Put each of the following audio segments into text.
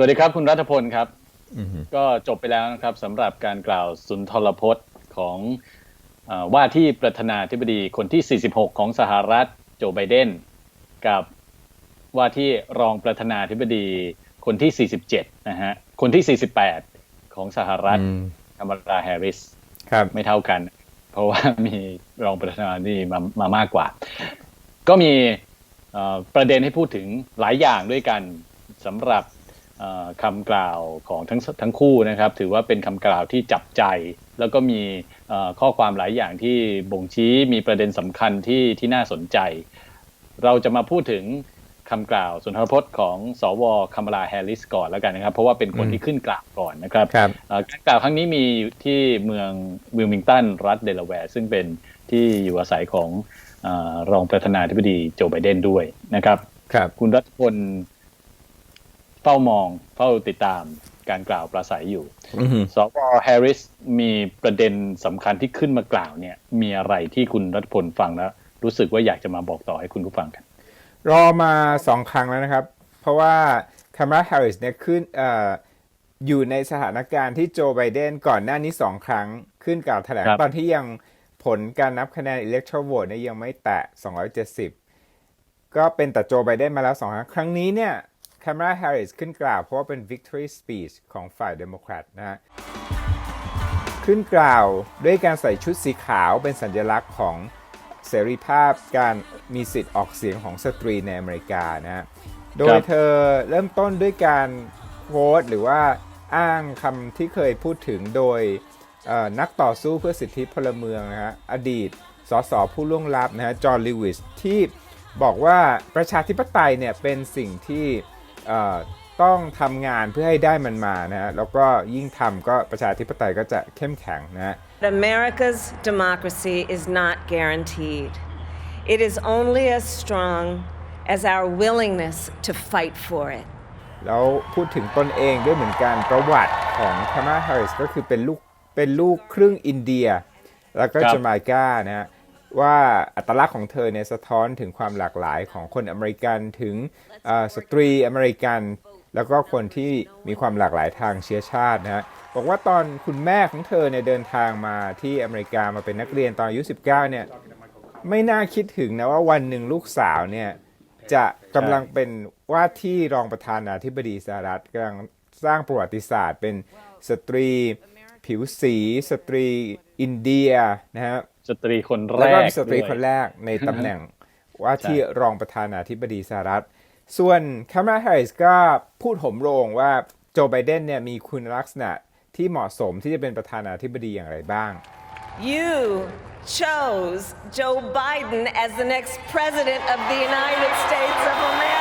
วัสดีครับคุณรัฐพลครับอือฮึก็จบไปแล้วนะครับสำหรับการกล่าวสุนทรพจน์ของเออว่าที่ประธานาธิบดีคนที่ 46 ของสหรัฐโจไบเดนกับว่าที่รองประธานาธิบดีคนที่ 47 นะฮะ คนที่ 48 ของสหรัฐอืมคามาลาแฮร์ริสครับไม่เท่ากัน เพราะว่ามีรองประธานาธิบดีมามามากกว่า ก็มีเอ่อประเด็นให้พูดถึงหลายอย่างด้วยกันสำหรับเอ่อ คำกล่าวของทั้งทั้งคู่นะครับ ถือว่าเป็นคำกล่าวที่จับใจ แล้วก็มีเอ่อข้อความหลายอย่างที่บ่งชี้มีประเด็นสำคัญที่ที่น่าสนใจ เราจะมาพูดถึงคำกล่าวสุนทรพจน์ของสวคามาลาแฮร์ริสก่อนแล้วกันนะครับ เพราะว่าเป็นคนอืมที่ขึ้นกล่าวก่อนนะครับครับเอ่อการกล่าวครั้งนี้มีอยู่ที่เมืองวิลมิงตันรัฐเดลาแวร์ ซึ่งเป็นที่อยู่อาศัยของเออรองประธานาธิบดีโจไบเดนด้วยนะครับครับคุณรัฐพล เฝ้ามองเฝ้าติดตามการกล่าวปราศัยอยู่อือฮึสวแฮร์ริสมีประเด็นสำคัญที่ขึ้นมากล่าวเนี่ย มีอะไรที่คุณรัฐพลฟังแล้ว รู้สึกว่าอยากจะมาบอกต่อให้คุณผู้ฟังกัน รอมาสองครั้งแล้วนะครับ เพราะว่าคามาลาแฮร์ริสเนี่ยขึ้นเอ่ออยู่ในสถานการณ์ที่โจไบเดนก่อนหน้านี้สองครั้งขึ้นกล่าวแถลงครับตอนที่ยังผลการนับคะแนน electoral vote เนี่ยยังไม่แตะ 270 ก็เป็นแต่โจไบเดนมาแล้วสองครั้ง ครั้งนี้เนี่ย คามาลาแฮร์ริสขึ้นกล่าวเพราะว่าเป็น victory speech ของฝ่ายเดโมแครตนะฮะขึ้นกล่าวด้วยการใส่ชุดสีขาวเป็นสัญลักษณ์ของเสรีภาพการมีสิทธิ์ออกเสียงของสตรีในอเมริกานะฮะโดยเธอเริ่มต้นด้วยการโพสต์หรือว่าอ้างคำที่เคยพูดถึงโดยนักต่อสู้เพื่อสิทธิพลเมืองนะฮะอดีตสสผู้ล่วงลับนะฮะจอห์นลิวิสที่บอกว่าประชาธิปไตยเนี่ยเป็นสิ่งที่ ต้องทำงานเพื่อให้ได้มันมานะฮะแล้วก็ยิ่งทำก็ประชาธิปไตยก็จะเข้มแข็งนะฮะ America's democracy is not guaranteed. It is only as strong as our willingness to fight for it. แล้วพูดถึงตนเองด้วยเหมือนกันประวัติของคามาฮาริสก็คือเป็นลูกเป็นลูกครึ่งอินเดีย แล้วก็ครับจาไมกานะฮะ ว่าอัตลักษณ์ของเธอเนี่ยสะท้อนถึงความหลากหลายของคนอเมริกันถึงเอ่อสตรีอเมริกัน แล้วก็คนที่มีความหลากหลายทางเชื้อชาตินะฮะบอกว่าตอนคุณแม่ของเธอเนี่ยเดินทางมาที่อเมริกามาเป็นนักเรียนตอนอายุ 19 เนี่ยไม่น่าคิดถึงนะว่าวันหนึ่งลูกสาวเนี่ยจะกำลังเป็นว่าที่รองประธานาธิบดีสหรัฐกำลังสร้างประวัติศาสตร์ เป็นสตรีผิวสี สตรีอินเดียนะฮะ สตรีคนแรแล้วก็กเป็นสตรีด้วยคนแรกในตำแหน่งว่าที่รองประธานาธิบดีสหรัฐ ส่วนคามาแฮร์ริสก็พูดโหมโรงว่าโจไบเดนเนี่ยมีคุณลักษณะที่เหมาะสมที่จะเป็นประธานาธิบดีอย่างไรบ้าง You chose Joe Biden as the next president of the United States of America.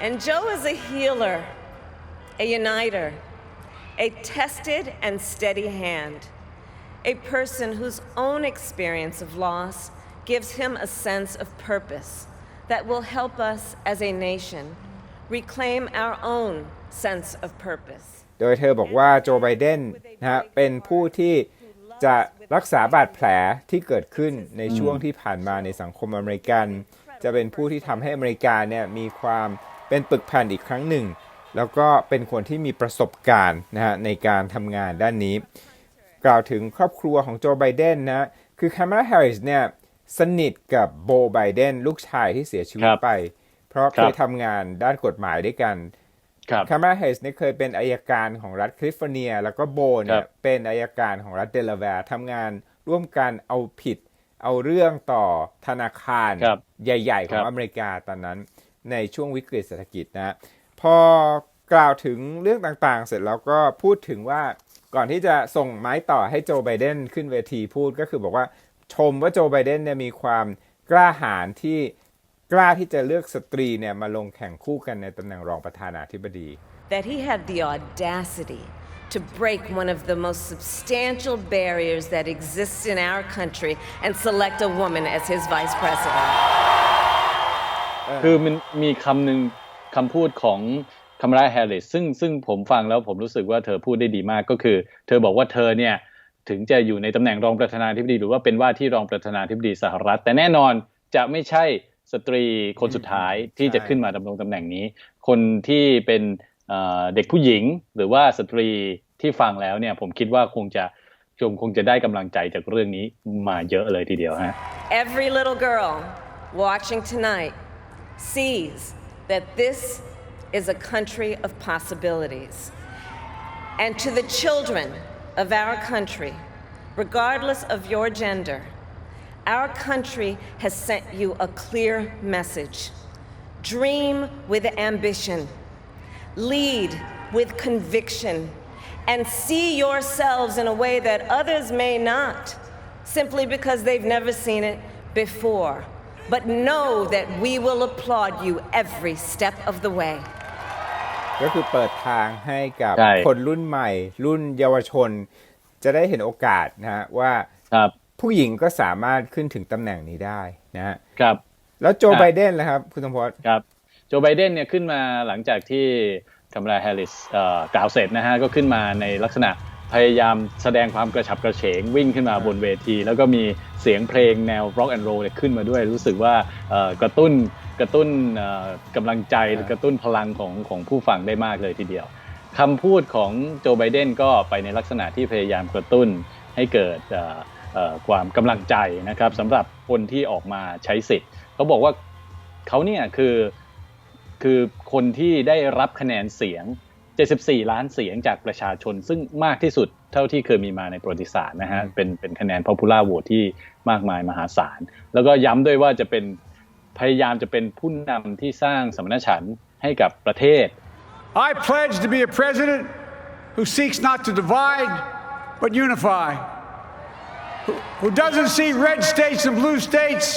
And Joe is a healer, a uniter, a tested and steady hand, a person whose own experience of loss gives him a sense of purpose that will help us as a nation reclaim our own sense of purpose. โดยเธอบอกว่าโจไบเดนนะฮะเป็นผู้ที่จะรักษาบาดแผลที่เกิดขึ้นในช่วงที่ผ่านมาในสังคมอเมริกัน จะเป็นผู้ที่ทำให้อเมริกาเนี่ยมีความ เป็นปึกแผ่นอีกครั้งหนึ่ง แล้วก็เป็นคนที่มีประสบการณ์นะฮะในการทำงานด้านนี้ กล่าวถึงครอบครัวของโจไบเดนนะคือคามาลาแฮร์ริสเนี่ยสนิทกับโบไบเดนลูกชายที่เสียชีวิตครับไป เพราะคเครัยบทำงานด้านกฎหมายด้วยกันครับคามาลาแฮร์ริสเนี่ยเคยเป็นอายการของรัฐแคลิฟอร์เนีย แล้วก็โบเนี่ครัยบเป็นอายการของรัฐเดลาแวร์ทำงานร่วมกันเอาผิดเอาเรื่องต่อธนาคารครับใหญ่ ๆขครัองบอเมริกาตอนนั้น ในช่วงวิกฤตเศรษฐกิจนะพอกล่าวถึงเรื่องต่างๆ เสร็จแล้วก็พูดถึงว่าก่อนที่จะส่งไม้ต่อให้โจไบเดนขึ้นเวทีพูดก็คือบอกว่าชมว่าโจไบเดนเนี่ยมีความกล้าหาญที่กล้าที่จะเลือกสตรีเนี่ยมาลงแข่งคู่กันในตำแหน่งรองประธานาธิบดี that he had the audacity to break one of the most substantial barriers that exists in our country and select a woman as his vice president. คือมันมีคำหนึ่งคำพูดของคามาลาแฮร์ริสซึ่งซึ่งผมฟังแล้วผมรู้สึกว่าเธอพูดได้ดีมากก็คือ เธอบอกว่าเธอเนี่ยถึงจะอยู่ในตำแหน่งรองประธานาธิบดี หรือว่าเป็นว่าที่รองประธานาธิบดีสหรัฐ แต่แน่นอนจะไม่ใช่สตรีคนสุดท้ายที่จะขึ้นมาดำรงตำแหน่งนี้ คนที่เป็นเอ่อเด็กผู้หญิงหรือว่าสตรีที่ฟังแล้วเนี่ยผมคิดว่าคงจะคงคงจะได้กำลังใจจากเรื่องนี้มาเยอะเลยทีเดียวฮะ Every little girl watching tonight sees that this is a country of possibilities. And to the children of our country, regardless of your gender, our country has sent you a clear message. Dream with ambition, lead with conviction, and see yourselves in a way that others may not, simply because they've never seen it before. But know that we will applaud you every step of the way. ก็คือเปิดทางให้กับใช่ คนรุ่นใหม่ รุ่นเยาวชน จะได้เห็นโอกาสนะฮะว่าครับ ผู้หญิงก็สามารถขึ้นถึงตำแหน่งนี้ได้นะฮะครับ แล้วโจครับ ไบเดนล่ะครับคุณสมพศ ครับโจไบเดนเนี่ยขึ้นมาหลังจากที่คามาลาแฮร์ริสเอ่อกล่าวเสร็จนะฮะก็ขึ้นมาในลักษณะ พยายามแสดงความกระฉับกระเฉงวิ่งขึ้นมาบนเวที แล้วก็มีเสียงเพลงแนว rock and roll เนี่ยขึ้นมาด้วย รู้สึกว่าเอ่อกระตุ้นกระตุ้นเอ่อกำลังใจหรือกระตุ้นพลังของของผู้ฟังได้มากเลยทีเดียวคำพูดของโจไบเดนก็ไปในลักษณะที่พยายามกระตุ้นให้เกิดเอ่อเอ่อความกำลังใจนะครับสำหรับคนที่ออกมาใช้สิทธิ์เขาบอกว่าเขาเนี่ยคือคือคนที่ได้รับคะแนนเสียง 74 ล้านเสียงจากประชาชน ซึ่งมากที่สุดเท่าที่เคยมีมาในประวัติศาสตร์นะฮะเป็นเป็นคะแนน popular vote ที่มากมายมหาศาล แล้วก็ย้ำด้วยว่าจะเป็นพยายามจะเป็นผู้นำที่สร้างสมณฉันท์ให้กับประเทศ I pledge to be a president who seeks not to divide, but unify. Who, who doesn't see red states and blue states,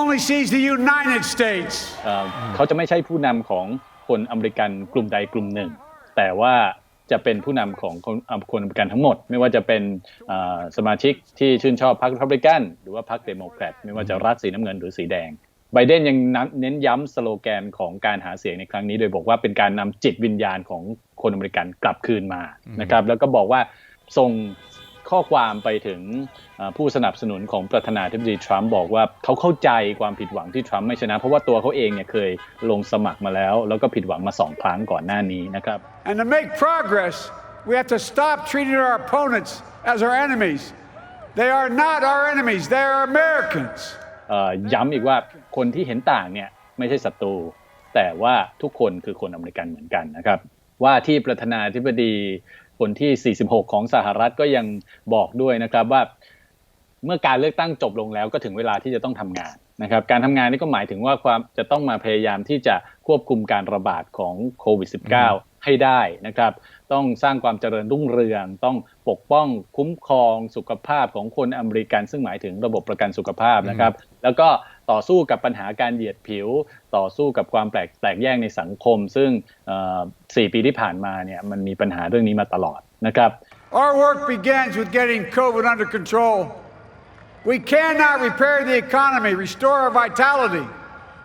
only sees the United States. เอ่อเขาจะไม่ใช่ผู้นำของคนอเมริกันกลุ่มใดกลุ่มหนึ่ง แต่ว่าจะเป็นผู้นำของคนเอ่อคนอเมริกันทั้งหมด ไม่ว่าจะเป็นสมาชิกที่ชื่นชอบพรรครีพับลิกันหรือว่าพรรคเดโมแครตไม่ว่าจะรัฐสีน้ำเงินหรือสีแดงไบเดนยังเน้นย้ำสโลแกนของการหาเสียงในครั้งนี้ โดยบอกว่าเป็นการนำจิตวิญญาณของคนอเมริกันกลับคืนมานะครับแล้วก็บอกว่าส่ง ข้อความไปถึงเอ่อผู้สนับสนุนของประธานาธิบดีทรัมป์บอกว่าเขาเข้าใจความผิดหวังที่ทรัมป์ไม่ชนะ เพราะว่าตัวเขาเองเนี่ยเคยลงสมัครมาแล้ว แล้วก็ผิดหวังมาสองครั้งก่อนหน้านี้นะครับ And to make progress, we have to stop treating our opponents as our enemies. They are not our enemies, they are Americans. เอ่อย้ำอีกว่าคนที่เห็นต่างเนี่ยไม่ใช่ศัตรูแต่ว่าทุกคนคือคนอเมริกันเหมือนกันนะครับว่าที่ประธานาธิบดี คนที่ 46 ของสหรัฐก็ยังบอกด้วยนะครับว่า เมื่อการเลือกตั้งจบลงแล้วก็ถึงเวลาที่จะต้องทำงานนะครับการทำงานนี่ก็หมายถึงว่าความจะต้องมาพยายามที่จะควบคุมการระบาดของโควิด -19 ให้ได้นะครับ ต้องสร้างความเจริญรุ่งเรือง ต้องปกป้องคุ้มครองสุขภาพของคนอเมริกัน ซึ่งหมายถึงระบบประกันสุขภาพนะครับ แล้วก็ต่อสู้กับปัญหาการเหยียดผิว ต่อสู้กับความแปลกแตกแยกในสังคม ซึ่งเอ่อสี่ปีที่ผ่านมาเนี่ยมันมีปัญหาเรื่องนี้มาตลอดนะครับ Our work begins with getting COVID under control. We cannot repair the economy, restore our vitality,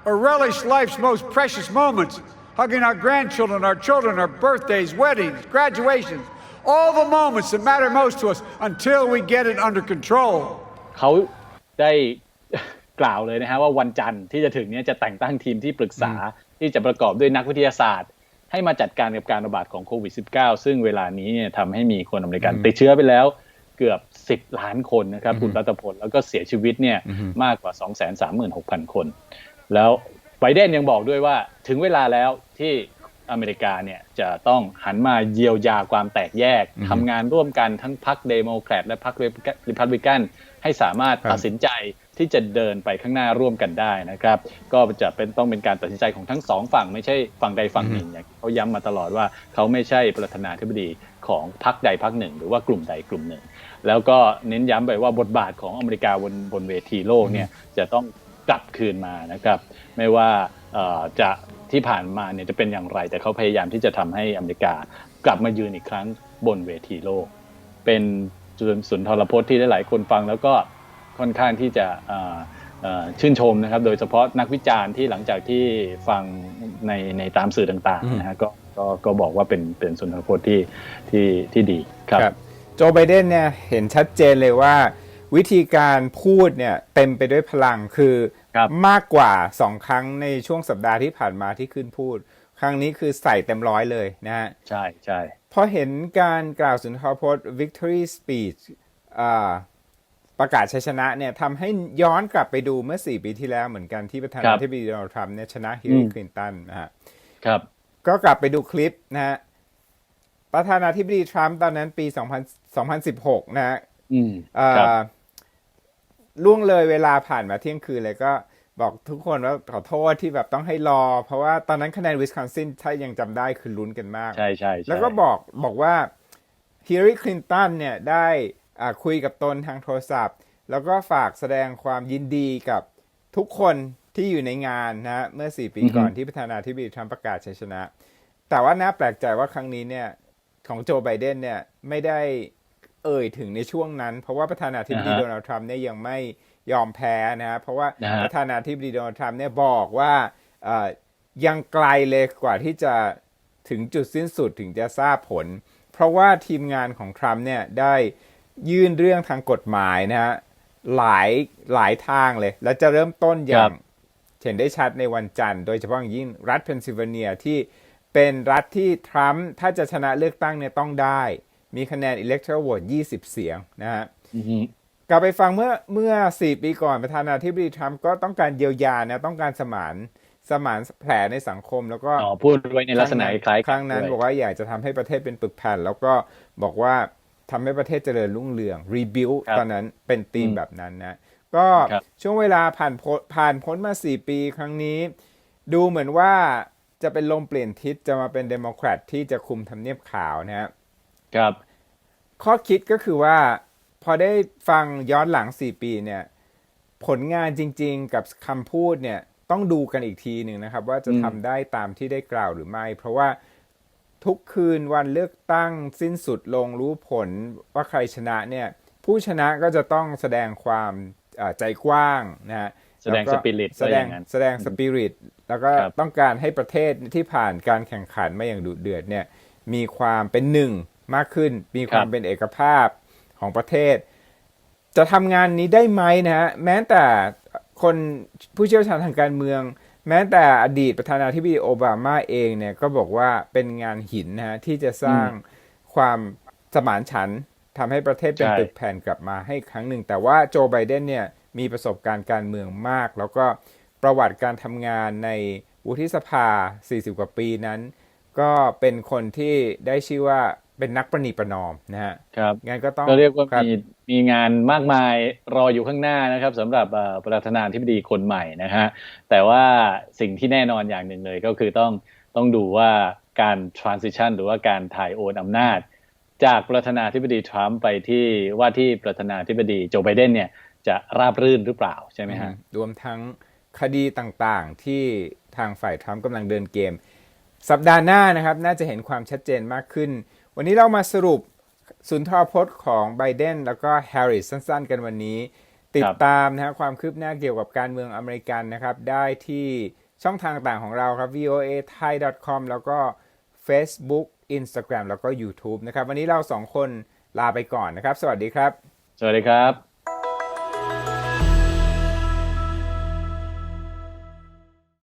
or relish life's most precious moments, hugging our grandchildren, our children, our birthdays, weddings, graduations, all the moments that matter most to us until we get it under control. เขาได้กล่าวเลยนะฮะว่าวันจันทร์ที่จะถึงเนี้จะแต่งตั้งทีมที่ปรึกษาที่จะประกอบด้วยนักวิทยาศาสตร์ ให้มาจัดการกับการระบาดของโควิด -19 ซึ่งเวลานี้เนี่ยทำให้มีคนอเมริกันติดเชื้อไปแล้วเกือบ 10 ล้านคนนะครับคุณรัตพลแล้วก็เสียชีวิตเนี่ยมากกว่า 236,000 คน แล้ว ไบเดนยังบอกด้วยว่าถึงเวลาแล้วที่อเมริกาเนี่ยจะต้องหันมาเยียวยาความแตกแยกทำงานร่วมกันทั้งพรรคเดโมแครตและพรรคริพับลิกัน ให้สามารถครับตัดสินใจที่จะเดินไปข้างหน้าร่วมกันได้นะครับ ก็จะเป็นต้องเป็นการตัดสินใจของทั้งสองฝั่งไม่ใช่ฝั่งใดฝั่งหนึ่งอย่างที่เขาย้ำมาตลอดว่าเขาไม่ใช่ประธานาธิบดีของพรรคใดพรรคหนึ่ง หรือว่ากลุ่มใดกลุ่มหนึ่ง แล้วก็เน้นย้ำไปว่าบทบาทของอเมริกาบนบนเวทีโลกเนี่ยจะต้อง กลับคืนมานะครับ ไม่ว่าเอ่อจะที่ผ่านมาเนี่ยจะเป็นอย่างไร แต่เขาพยายามที่จะทำให้อเมริกากลับมายืนอีกครั้งบนเวทีโลก เป็นสุนทรพจน์ที่หลายๆคนฟังแล้วก็ค่อนข้างที่จะเอ่อเอ่อชื่นชมนะครับ โดยเฉพาะนักวิจารณ์ที่หลังจากที่ฟังในในตามสื่อต่างๆนะฮะก็ก็ก็บอกว่าเป็นเป็นสุนทรพจน์ที่ที่ที่ดีครับครับโจไบเดนเนี่ยเห็นชัดเจนเลยว่า วิธีการพูดเนี่ยเต็มไปด้วยพลังคือครับ มากกว่าสองครั้งในช่วงสัปดาห์ที่ผ่านมาที่ขึ้นพูด ครั้งนี้คือใส่เต็มร้อยเลยนะฮะใช่ใช่พอเห็นการกล่าวสุนทรพจน์ victory speech อ่าประกาศชัยชนะเนี่ยทำให้ย้อนกลับไปดูเมื่อ 4 ปีที่แล้วเหมือนกันที่ประธานาธิบดีโดนัลด์ทรัมป์เนี่ยชนะฮิลลารีคลินตันนะฮะครับก็กลับไปดูคลิปนะฮะประธานาธิบดีทรัมป์ตอนนั้นปี 2000 2016 นะฮะอืมเอ่อครับ ล่วงเลยเวลาผ่านมาเที่ยงคืนเลยก็บอกทุกคนว่าขอโทษที่แบบต้องให้รอ เพราะว่าตอนนั้นคะแนนวิสคอนซินถ้ายังจำได้คือลุ้นกันมาก ใช่ใช่ใช่แล้วก็บอกบอกว่าฮิลลารีคลินตันเนี่ยได้อ่าคุยกับตนทางโทรศัพท์ แล้วก็ฝากแสดงความยินดีกับทุกคนที่อยู่ในงานนะฮะเมื่อ 4 ปีก่อนที่ประธานาธิบดีทรัมป์ประกาศชัยชนะ แต่ว่าน่าแปลกใจว่าครั้งนี้เนี่ยของโจไบเดนเนี่ยไม่ได้ เอ่ยถึงในช่วงนั้น เพราะว่าประธานาธิบดีอ่าฮะโดนัลด์ทรัมป์เนี่ยยังไม่ยอมแพ้นะฮะเพราะว่านะฮะประธานาธิบดีโดนัลด์ทรัมป์เนี่ยบอกว่าเอ่อยังไกลเลยกว่าที่จะถึงจุดสิ้นสุดถึงจะทราบผล เพราะว่าทีมงานของทรัมป์เนี่ยได้ยื่นเรื่องทางกฎหมายนะฮะหลายหลายทางเลย แล้วจะเริ่มต้นอย่าครังบเห็นได้ชัดในวันจันทร์ โดยเฉพาะอย่างยิ่งรัฐเพนซิลเวเนียที่เป็นรัฐที่ทรัมป์ถ้าจะชนะเลือกตั้งเนี่ยต้องได้ มีคะแนน electoral vote 20 เสียงนะฮะอือฮึกลับไปฟังเมื่อเมื่อ 4 ปีก่อนประธานาธิบดีทรัมป์ก็ต้องการเยียวยานะต้องการสมานสมานแผลในสังคมแล้วก็อ๋อพูดไว้ในลักษณะคล้ายๆครั้งนั้นด้วยบอกว่าอยากจะทำให้ประเทศเป็นปึกแผ่น แล้วก็บอกว่าทำให้ประเทศเจริญรุ่งเรือง rebuild ครับตอนนั้นเป็นธีมอืมแบบนั้นนะ ก็ครับช่วงเวลาผ่านพ้นผ่านพ้นมา 4 ปีครั้งนี้ ดูเหมือนว่าจะเป็นลมเปลี่ยนทิศจะมาเป็นเดโมแครตที่จะคุมทำเนียบขาวนะฮะครับ ข้อคิดก็คือว่า พอได้ฟังย้อนหลัง 4 ปีเนี่ย ผลงานจริง ๆ กับคำพูดเนี่ยต้องดูกันอีกทีหนึ่งนะครับ ว่าจะอืมทำได้ตามที่ได้กล่าวหรือไม่ เพราะว่าทุกคืนวันเลือกตั้งสิ้นสุดลงรู้ผลว่าใครชนะเนี่ย ผู้ชนะก็จะต้องแสดงความเอ่อใจกว้างนะฮะแสดงล้วก็ spirit แสดงว่าอย่างนั้นแสดงสปิริตแล้วก็ครับต้องการให้ประเทศที่ผ่านการแข่งขันมาอย่างดุเดือดเนี่ย มีความเป็นหนึ่ง มากขึ้น มีความครับเป็นเอกภาพของประเทศ จะทำงานนี้ได้ไหมนะฮะแม้แต่คนผู้เชี่ยวชาญทางการเมือง แม้แต่อดีตประธานาธิบดีโอบามาเองเนี่ยก็บอกว่าเป็นงานหินนะฮะที่จะสร้างความสมานฉันท์ทำให้ประเทศเป็นใช่ตึกแผ่นกลับมาให้ครั้งหนึ่ง แต่ว่าโจไบเดนเนี่ยมีประสบการณ์การเมืองมาก แล้วก็ประวัติการทำงานในวุฒิสภา 40 กว่าปีนั้น ก็เป็นคนที่ได้ชื่อว่า เป็นนักประนีประนอมนะฮะครับงั้นก็ต้องก็เรียกว่าคบมีมีงานมากมายรออยู่ข้างหน้านะครับสำหรับเอ่อประธานาธิบดีคนใหม่นะฮะแต่ว่าสิ่งที่แน่นอนอย่างหนึ่งเลยก็คือต้องต้องดูว่าการ transition หรือว่าการถ่ายโอนอำนาจ จากประธานาธิบดีทรัมป์ไปที่ว่าที่ประธานาธิบดีโจไบเดนเนี่ยจะราบรื่นหรือเปล่าใช่ไหมฮะรวมทั้งคดีต่างๆที่ทางฝ่ายทรัมป์กำลังเดินเกม สัปดาห์หน้านะครับน่าจะเห็นความชัดเจนมากขึ้น วันนี้เรามาสรุปสุนทรพจน์ของไบเดนแล้วก็แฮร์ริสสั้นๆ กันวันนี้ ติดตามนะฮะความคืบหน้าเกี่ยวกับการเมืองอเมริกันนะครับ ได้ที่ช่องทางต่างของเราครับ voa thai com แล้วก็ Facebook Instagram แล้วก็ YouTube นะครับ วันนี้เราสองคนลาไปก่อนนะครับ สวัสดีครับ สวัสดีครับ